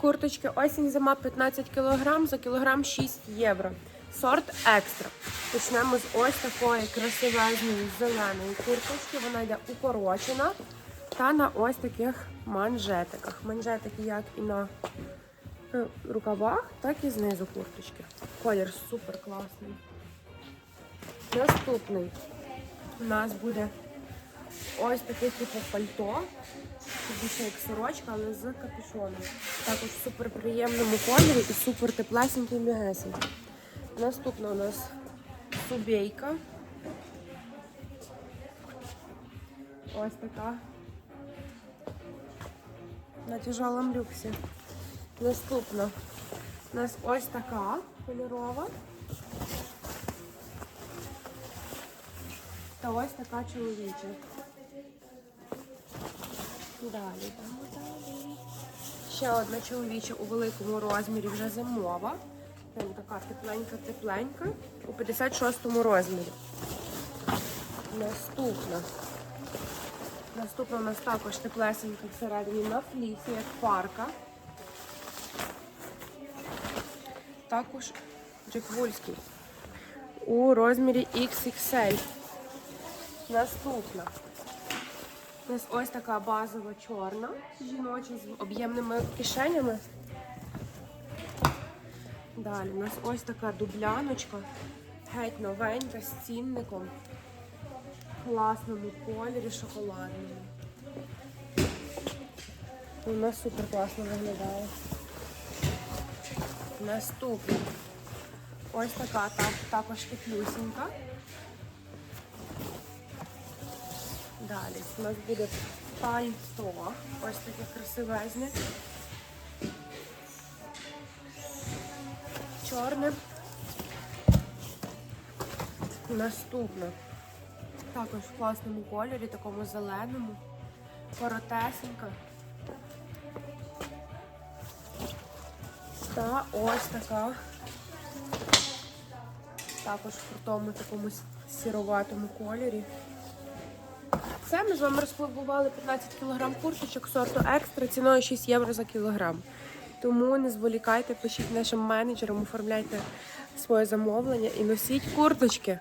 Курточки осінь зима 15 кг, за кілограм 6 євро. Сорт екстра. Почнемо з ось такої красивезної зеленої курточки. Вона йде укорочена та на ось таких манжетиках. Манжетики як і на е, рукавах, так і знизу курточки. Колір супер класний. Наступний у нас буде ось таке типу пальто. Більше як сорочка, але з капюшоном. Також в супер приємному кольорі і супер теплесенький м'ягесенький. Наступна у нас субейка. Ось така. На тяжелому люксі. Наступна у нас ось така кольорова. Та ось така чоловіча. Далі, йдемо далі. Ще одна чоловіча у великому розмірі, вже зимова. Прям така тепленька-тепленька. У 56-му розмірі. Наступна. Наступна у нас також теплесенька всередині на флісі, як парка. Також джеквульський. У розмірі XXL. Наступна. У нас ось така базова чорна, жіноча з об'ємними кишенями. Далі у нас ось така дубляночка, геть новенька з цінником. В класному кольорі шоколадному. Вона супер класно виглядає. Наступна. Ось така так, також теплюсінька. Далі у нас буде пальто. Ось таке красивезне. Чорне. Наступне. Також в класному кольорі, такому зеленому. Коротесенька. Та ось така. Також в крутому такому сіроватому кольорі. Це ми з вами розпробували 15 кг курточок сорту екстра ціною 6 євро за кілограм. Тому не зволікайте, пишіть нашим менеджерам, оформляйте своє замовлення і носіть курточки.